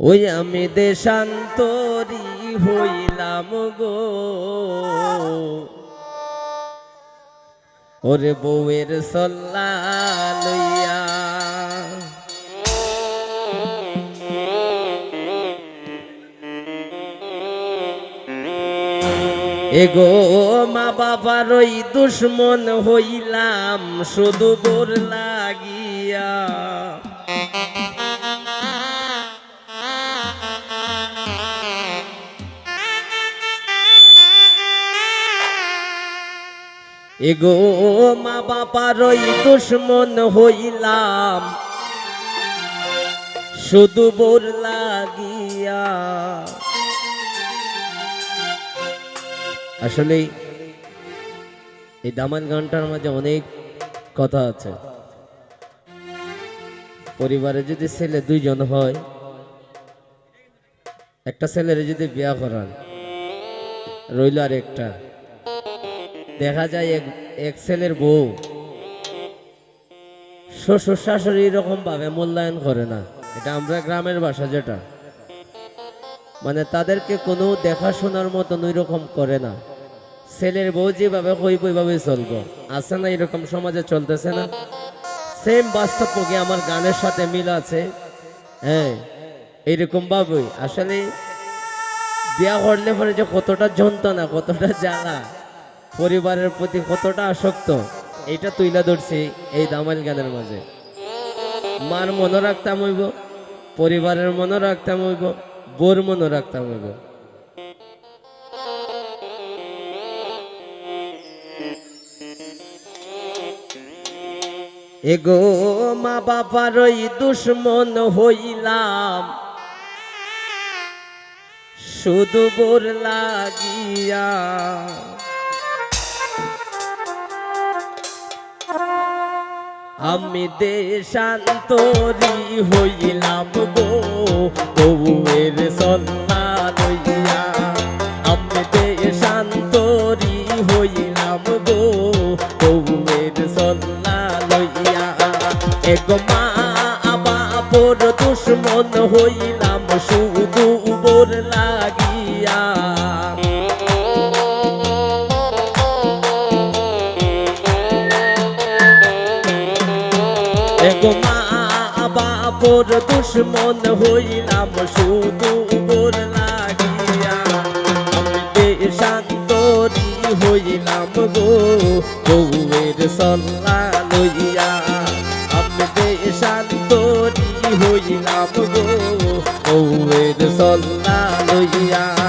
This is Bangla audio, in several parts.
ওই আমি দেশান্তরি হইলাম গো। ওরে বউয়ের সল্লা লইয়া। এগো মা বাবার ওই দুশ্মন হইলাম, শুধু বোর লাগিয়া। এগো মা বাবার ওই দুশ্মন হইলাম। শুধু বোর লাগিয়া। আসলে এই দামান গানটার মাঝে অনেক কথা আছে। পরিবারে যদি ছেলে দুইজন হয়, একটা ছেলের যদি বিয়া করান, রইল আর একটা দেখা যায় এক ছেলের বউ। শ্বশুর শাশুড়ি এরকম ভাবে মূল্যায়ন করে না। এটা আমরা গ্রামের ভাষা যেটা। মানে তাদেরকে কোনো দেখাশোনার মতন ওই রকম করে না। ছেলের বউ যেভাবে কইব ওইভাবে চলবো। আছে না এরকম সমাজে চলতেছে না? সেম বাস্তবকে আমার গানের সাথে মিল আছে। হ্যাঁ এইরকম ভাবে আসলে বিয়া করলে পরে যে কতটা যন্ত্রণা, কতটা জ্বালা। পরিবারের প্রতি কতটা আসক্ত, এটা তুইলা ধরছি এই দামাইল গানের মাঝে। মার মনে রাখতাম হইব, পরিবারের মনে রাখতাম হইব বোর মনে রাখতাম হইব। এগো মা বাবার ওই দুশ্মন হইলাম, শুধু বোর লাগিয়া আমি দেশান্তরি হইলাম গো বউয়ের সন্না লইয়া আমি দেশান্তরি হইলাম গো বউয়ের সন্না লইয়া এক মা বাপর দুশ্মন হইলাম, শুধু বোর লাগিয়া। বাপর দুশ্মন হইলাম, শুধু উপর লাগিয়া। হইলাম গো, বউয়ের সল্লা লইয়া। হইলাম গো, বউয়ের সল্লা লইয়া।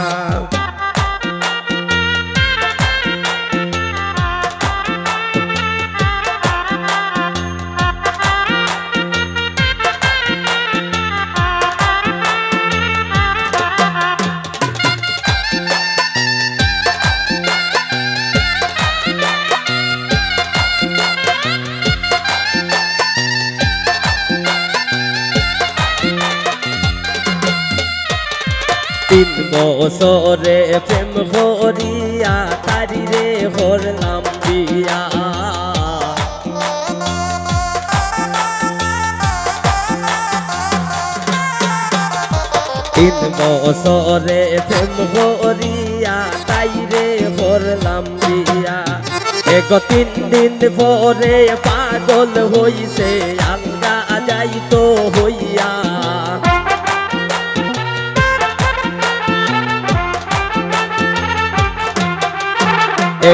বছরে প্রেম করিয়া তারি রে করলাম বিয়া তিন বছরে প্রেম করিয়া তাই রে করলাম বিয়া এক তিন দিন পরে পাগল হইছে, আলগা যাইতো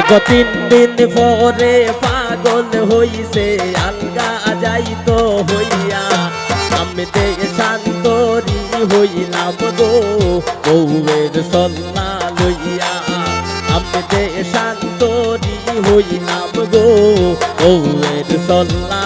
এক তিন দিন পরে পাগল হইছে, আলগা যাইতো হইয়া। আমি দে শান্তরি হইলাম গো, বউয়ের সন্না লইয়া। আমি দে শান্তরি হইলাম গো, বউয়ের সল্লা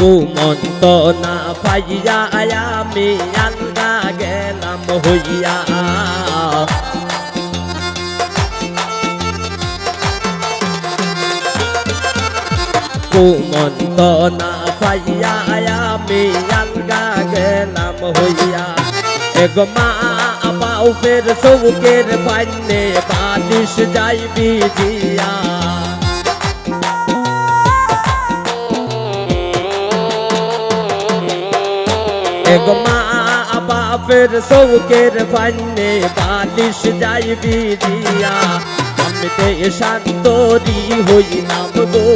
ঘুমন্ত না পাইয়া আমি আলগা গেলাম হইয়া। কুমন্ত না পাইয়া আমি আলগা গেলাম হইয়া। এগো মা বাউ ফের সৌকের পাইনে বালিশ যাইবি জিয়া। এগো মা বাপের সৌকের পাইনে বালিশ যাই বিদিয়া আমি তে শান্তরি হইলাম গো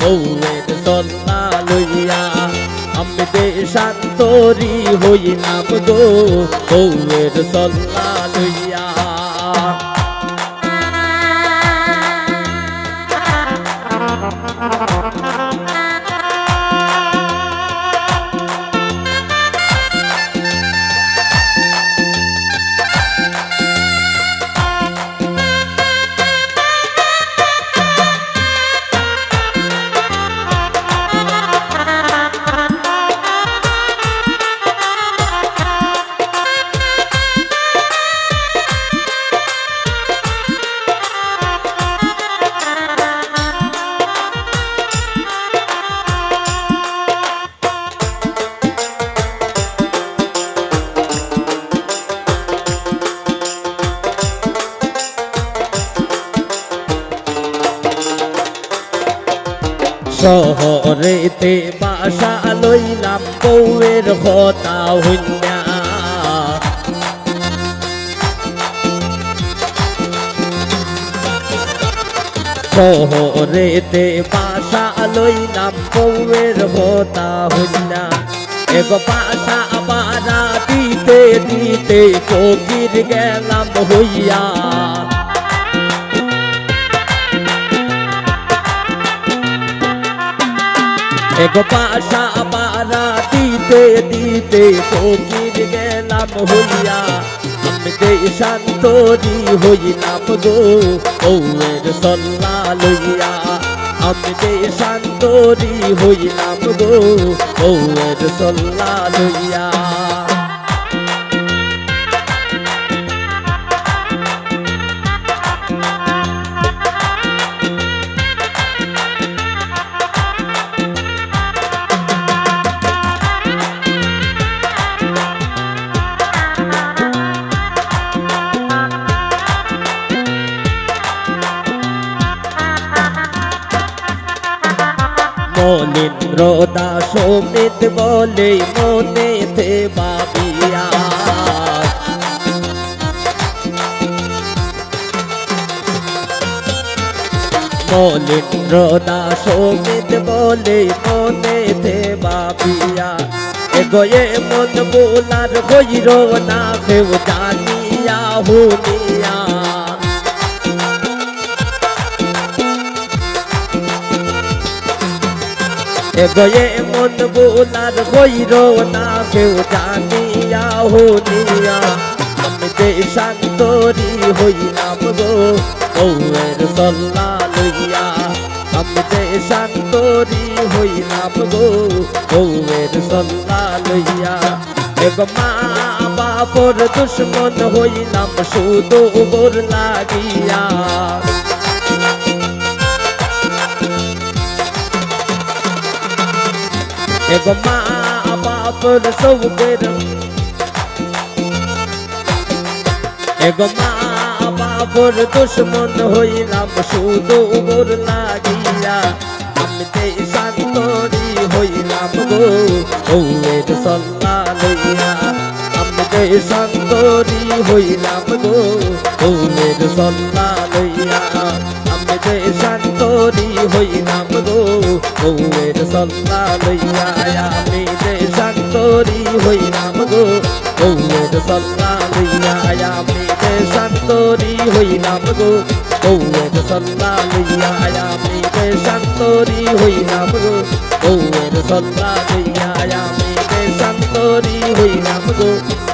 বউয়ের সল্লা লইয়া। আমি তে শান্তরি হইলাম গো বউয়ের সল্লা লইয়া। শহরেতে বাসা লইলাম, বউয়ের হতা হইয়া শহরেতে বাসা লইলাম, বউয়ের হতা হইয়া এগো বাসা বারা দিতে দিতে ফকির গেলাম হইয়া। এগো পাশা পারা দিতে দিতে ফকির গেলাম হইয়া। আমি দে শান্তরি হইলাম গো, বউয়ের সল্লা লইয়া। আমি দে শান্তরি হইলাম গো, বউয়ের সল্লা লইয়া। অমিত বলে মনে মনেতে বাবিয়া মনীন্দ্র দাস অমিত বলে মনে মনেতে বাবিয়া এগোয়ে মন বোলার হইর না, কেউ জানিয়া হুনিয়া। এগোয়ে মন বোলার হইর না, কেউ জানিয়া হনিয়া আমি যে শান্তরি হইলাম গো, বউয়ের সল্লা লইয়া। আমি যে শান্তরি হইলাম গো, বউয়ের সল্লা লইয়া। এগো মা বাপর দুশ্মন হইলাম, শুধু বোর লাগিয়া। এগো মা বাপর সৌকের এগো মা বাপর দুশ্মন হইলাম শুধু উবর লাগিয়া আমি তে শান্তরি হইলাম গো বউয়ের সল্লা লইয়া আমি তে শান্তরি হইলাম গো বউয়ের সল্লা লইয়া আমি তে শান্তরি হইলাম গো বউয়ের সল্লা লইয়া আমি তে শান্তরি হইলাম গো বউয়ের সল্লা লইয়া আমি তে শান্তরি হইলাম গো বউয়ের সল্লা লইয়া আমি তে শান্তরি হইলাম গো বউয়ের সল্লা লইয়া আমি তে শান্তরি হইলাম গো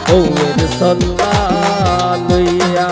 বউয়ের সল্লা লইয়া